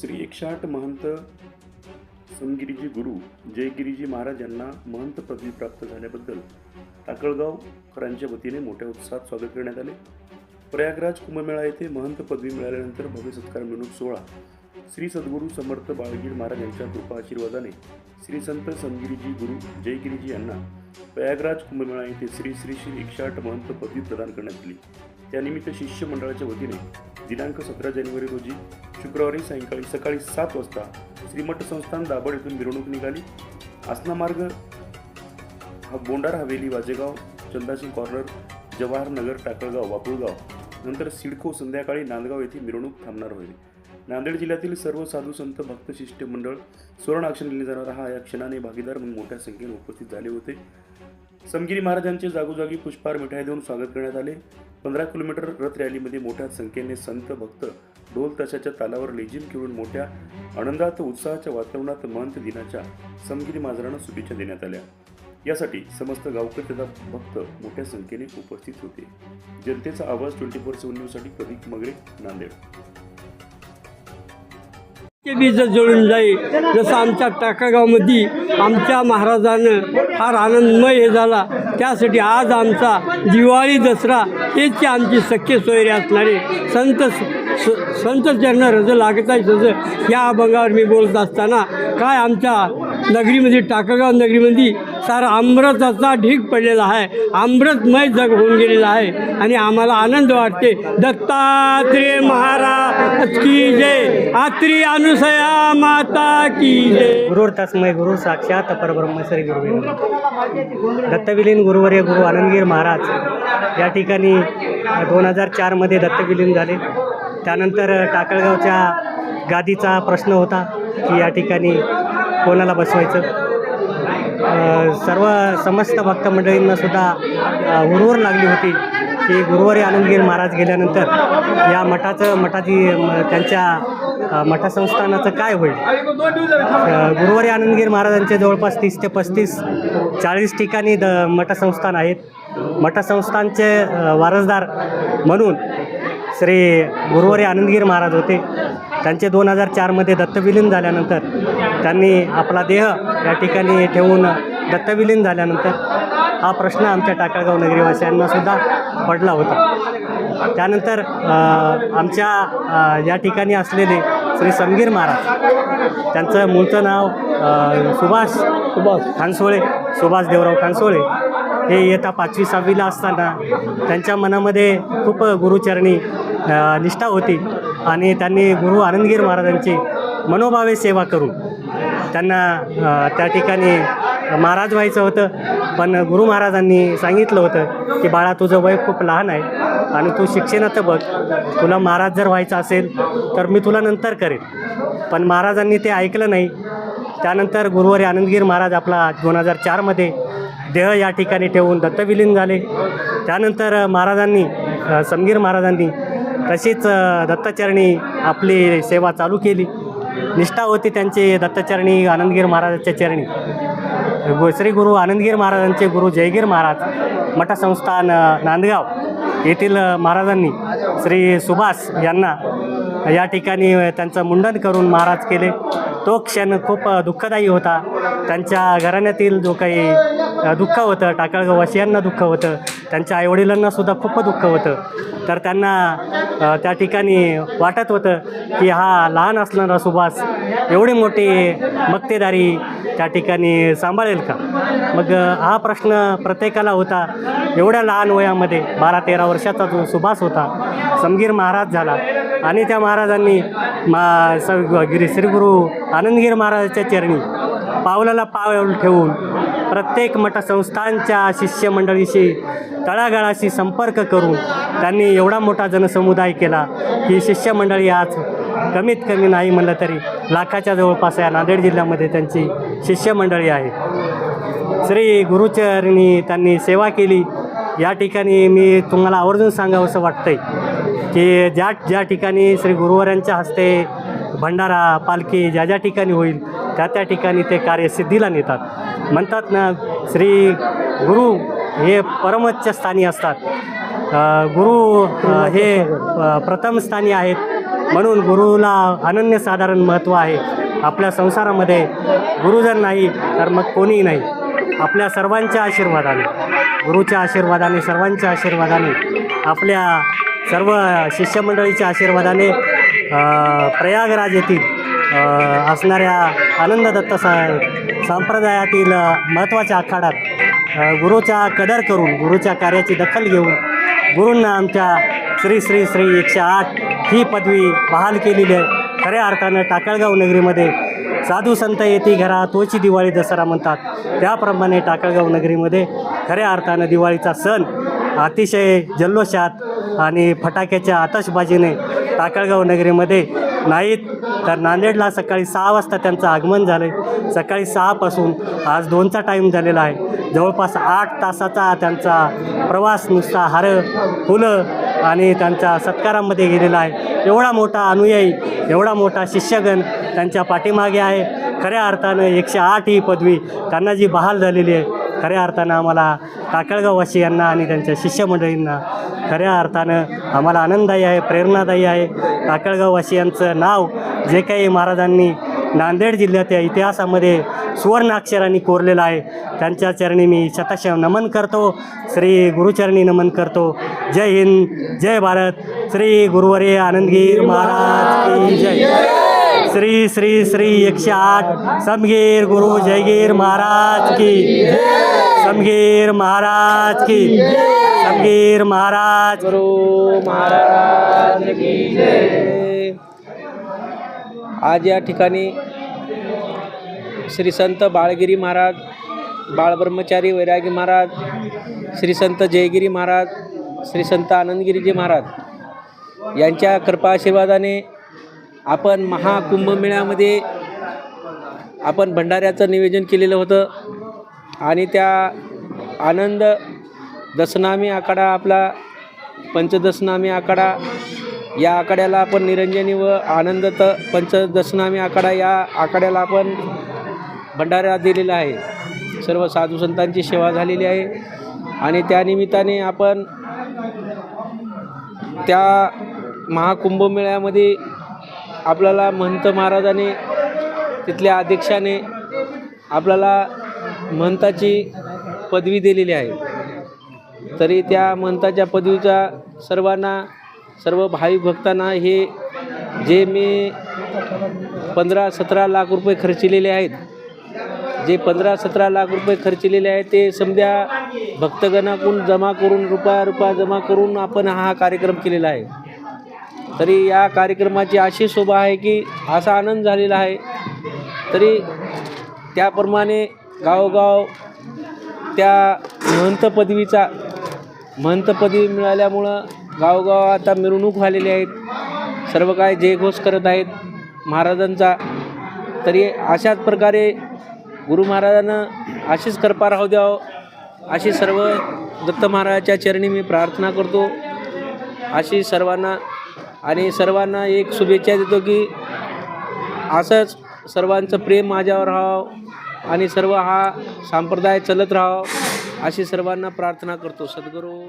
श्री एकशे महंत समगिरीजी गुरु जयगिरीजी महाराज यांना महंत पदवी प्राप्त झाल्याबद्दल टाकळगावकरांच्या वतीने मोठ्या उत्साहात स्वागत करण्यात आले. प्रयागराज कुंभमेळा येथे महंत पदवी मिळाल्यानंतर भव्य सत्कार मिळून सोहळा श्री सद्गुरू समर्थ बाळगीर महाराज यांच्या कृपा आशीर्वादाने श्री संत समगिरीजी गुरु जयगिरीजी यांना प्रयागराज कुंभमेळा येथे श्री श्री श्री एकशे महंत पदवी प्रदान करण्यात आली. त्यानिमित्त शिष्य मंडळाच्या वतीने दिनांक सतरा जानेवारी रोजी शुक्रवारी सायंकाळी सकाळी सात वाजता श्रीमठ संस्थान दाभड येथून मिरवणूक निघाली. आसना मार्ग हा बोंडार हवेली वाजेगाव चंदासिंग कॉर्नर जवाहर नगर टाकळगाव वापुळगाव नंतर सिडको संध्याकाळी नांदगाव येथे मिरवणूक थांबणार होईल. नांदेड जिल्ह्यातील सर्व साधू संत भक्त शिष्टमंडळ मंडळ सुवर्ण जाणारा. हा या क्षणाने भागीदार म्हणून मोठ्या संख्येने उपस्थित झाले होते. समगिरी महाराजांचे जागोजागी पुष्पहार मिठाई देऊन स्वागत करण्यात आले. पंधरा किलोमीटर रथ रॅलीमध्ये मोठ्या संख्येने संत भक्त ढोल तशाच्या तालावर लेझिम खेळून मोठ्या आनंदात उत्साहाच्या वातावरणात महंत दिनाच्या समगिरी महाराजांना शुभेच्छा देण्यात आल्या. यासाठी समस्त गावकरी तथा भक्त मोठ्या संख्येने उपस्थित होते. जनतेचा आवाज ट्वेंटी फोर सेव्हन न्यूजसाठी प्रदीप मगरे नांदेड. ते बीज जळून जाईल जसं आमच्या टाकागावमध्ये आमच्या महाराजानं फार आनंदमय हे झाला त्यासाठी आज आमचा दिवाळी दसरा हेच आमची सख्य सोयरे असणारे संत स- संत चरण रज लागत आहे सज या अभंगावर मी बोलत असताना काय आमच्या नगरीमध्ये टाकागाव नगरीमध्ये सारा अमृताचा ढीग पडलेला आहे. अमृतमय जग होऊन गेलेला आहे. आणि आम्हाला आनंद वाटते. दत्तात्रेय महाराज की जय. आत्री अनुसया माता की जय. गुरुतासमय गुरु साक्षात परब्रह्म श्री गुरु दत्तविलीन गुरुवर्य गुरु आनंदगीर महाराज या ठिकाणी दोन हजार चारमध्ये दत्तविलीन झाले. त्यानंतर टाकळगावच्या गादीचा प्रश्न होता की या ठिकाणी कोणाला बसवायचं? सर्व समस्त भक्त मंडळींना सुद्धा अ, लागली होती की गुरुवारी आनंदगीर महाराज गेल्यानंतर. या मठाचं मठाची त्यांच्या मठा मठसंस्थानाचं काय होईल? गुरुवारी आनंदगीर महाराजांचे जवळपास तीस ते पस्तीस चाळीस ठिकाणी द मठसंस्थान आहेत. मठसंस्थानचे वारसदार म्हणून श्री गुरुवारी आनंदगीर महाराज होते. त्यांचे दोन हजार चारमध्ये दत्तविलीन झाल्यानंतर त्यांनी आपला देह या ठिकाणी ठेवून दत्तविलीन झाल्यानंतर हा प्रश्न आमच्या टाकाळगाव नगरीवासियांना सुद्धा पडला होता. त्यानंतर आमच्या या ठिकाणी असलेले श्री समगीर महाराज त्यांचं मूळचं नाव सुभाष सुभाष. खानसोळे सुभाष देवराव खानसोळे हे येता पाचवी सहावीला असताना त्यांच्या मनामध्ये खूप गुरुचरणी निष्ठा होती आणि त्यांनी गुरु आनंदगीर महाराजांची मनोभावे सेवा करून त्यांना त्या ठिकाणी महाराज व्हायचं होतं पण गुरु महाराजांनी सांगितलं होतं की बाळा तुझं वय खूप लहान आहे आणि तू शिक्षणाचं बघ. तुला महाराज जर व्हायचं असेल तर मी तुला नंतर करेन. पण महाराजांनी ते ऐकलं नाही. त्यानंतर गुरुवारी आनंदगीर महाराज आपला दोन हजार चारमध्ये देह या ठिकाणी ठेवून दत्तविलीन झाले. त्यानंतर महाराजांनी समगीर महाराजांनी तशीच दत्ताचरणी दत्तचरणी आपली सेवा चालू केली. निष्ठा होती त्यांची दत्तचरणी आनंदगीर महाराजांच्या चरणी. गु श्री गुरु आनंदगीर महाराजांचे गुरु जयगीर महाराज मठसंस्थान संस्थान नांदगाव येथील महाराजांनी श्री सुभाष यांना या ठिकाणी त्यांचं मुंडन करून महाराज केले. तो क्षण खूप दुःखदायी होता. त्यांच्या घराण्यातील जो काही दुःख होतं टाकळगाववासियांना दुःख होतं. त्यांच्या आईवडिलांनासुद्धा खूप दुःख होतं. तर त्यांना त्या ठिकाणी वाटत होतं की हा लहान असणारा सुभाष एवढी मोठी मक्तेदारी त्या ठिकाणी सांभाळेल का? मग हा प्रश्न प्रत्येकाला होता. एवढ्या लहान वयामध्ये बारा तेरा वर्षाचा जो सुभाष होता समगीर महाराज झाला. आणि त्या महाराजांनी मा स गिरी श्रीगुरू आनंदगीर महाराजाच्या चरणी पावलाला पावल ठेवून प्रत्येक मठसंस्थांच्या शिष्यमंडळीशी तळागाळाशी संपर्क करून त्यांनी एवढा मोठा जनसमुदाय केला. की शिष्यमंडळी आज कमीत कमी नाही म्हणलं तरी लाखाच्या जवळपास या नांदेड जिल्ह्यामध्ये त्यांची शिष्यमंडळी आहे. श्री गुरुचरणी त्यांनी सेवा केली. या ठिकाणी मी तुम्हाला आवर्जून सांगावंसं वाटतंय की ज्या ज्या ठिकाणी श्री गुरुवारांच्या हस्ते भंडारा पालखी ज्या ज्या ठिकाणी होईल त्या त्या ठिकाणी ते कार्यसिद्धीला नेतात. म्हणतात ना श्री गुरु हे परमोच्च स्थानी असतात. गुरु हे प्रथम स्थानी आहेत. म्हणून गुरुला अनन्यसाधारण महत्त्व आहे. आपल्या संसारामध्ये गुरु जर नाही तर मग कोणीही नाही. आपल्या सर्वांच्या आशीर्वादाने गुरुच्या आशीर्वादाने सर्वांच्या आशीर्वादाने आपल्या सर्व शिष्यमंडळीच्या आशीर्वादाने प्रयागराज येथील असणाऱ्या आनंद दत्त सा संप्रदायातील महत्त्वाच्या आखाड्यात अ, गुरुचा कदर करून गुरुच्या कार्याची दखल घेऊन गुरूंना आमच्या श्री श्री श्री एकशे आठ ही पदवी बहाल केलेली आहे. खऱ्या अर्थानं टाकळगाव नगरीमध्ये साधू संत येते घरा तोची दिवाळी दसरा म्हणतात. त्याप्रमाणे टाकळगाव नगरीमध्ये खऱ्या अर्थानं दिवाळीचा सण अतिशय जल्लोषात आणि फटाक्याच्या आतषबाजीने टाकळगाव नगरीमध्ये नाहीत तर नांदेडला सकाळी सहा वाजता त्यांचं आगमन झालं आहे सकाळी सहापासून आज दोनचा टाईम झालेला आहे. जवळपास आठ तासाचा त्यांचा प्रवास नुसता हारं फुलं आणि त्यांच्या सत्कारामध्ये गेलेला आहे. एवढा मोठा अनुयायी एवढा मोठा शिष्यगण त्यांच्या पाठीमागे आहे. खऱ्या अर्थानं एकशे आठ ही पदवी त्यांना जी बहाल झालेली आहे खऱ्या अर्थानं आम्हाला टाकळगाववासियांना आणि त्यांच्या शिष्यमंडळींना खऱ्या अर्थानं आम्हाला आनंददायी आहे प्रेरणादायी आहे. टाकळगाववासियांचं नाव जे काही महाराजांनी नांदेड जिल्ह्याच्या इतिहासामध्ये सुवर्णाक्षरांनी कोरलेलं आहे त्यांच्या चरणी मी शतशः नमन करतो. श्री गुरुचरणी नमन करतो. जय हिंद जय भारत. श्री गुरुवरे आनंदगीर महाराज की जय. श्री श्री श्री एकशे आठ. समगीर गुरु जयगीर महाराज की समगीर महाराज की समगीर महाराज गुरु महाराज की आज या ठिकाणी श्री संत बाळगिरी महाराज बाळब्रह्मचारी वैरागी महाराज श्री संत जयगिरी महाराज श्री संत आनंदगिरीजी महाराज यांच्या कृपा आशीर्वादाने आपण महाकुंभमेळ्यामध्ये आपण भंडाऱ्याचं नियोजन केलेलं होतं. आणि त्या आनंद दसनामी आखाडा आपला पंचदशनामी आखाडा या आखाड्याला आपण निरंजनी व आनंदत पंचदशनामी आखाडा या आखाड्याला आपण भंडारा दिलेला आहे. सर्व साधू संतांची सेवा झालेली आहे. आणि त्यानिमित्ताने आपण त्या महाकुंभमेळ्यामध्ये आपल्याला महंत महाराजाने तिथल्या अध्यक्षाने आपल्याला महंताची पदवी दिलेली आहे. तरी त्या महंताच्या पदवीचा सर्वांना सर्व भाविक भक्तांना हे जे मी पंधरा सतरा लाख रुपये खर्चिलेले आहेत जे पंधरा सतरा लाख रुपये खर्चिलेले आहेत ते समजा भक्तगणाकडून जमा करून रुपया रुपया जमा करून आपण हा कार्यक्रम केलेला आहे. तरी या कार्यक्रमाची अशी शोभा आहे की असा आनंद झालेला आहे. तरी त्याप्रमाणे गावोगाव त्या महंत पदवीचा महंत पदवी मिळाल्यामुळं गावोगाव आता मिरवणूक झालेली आहेत. सर्व काय जयघोष करत आहेत. महाराजांचा तरी अशाच प्रकारे गुरु महाराजांना अशीच कृपा राहू द्यावं. अशी सर्व दत्त महाराजाच्या चरणी मी प्रार्थना करतो. अशी सर्वांना आणि सर्वांना एक शुभेच्छा देतो की असंच सर्वांचं प्रेम माझ्यावर राहावं. आणि सर्व हा संप्रदाय चलत राहावं अशी सर्वांना प्रार्थना करतो. सद्गुरू.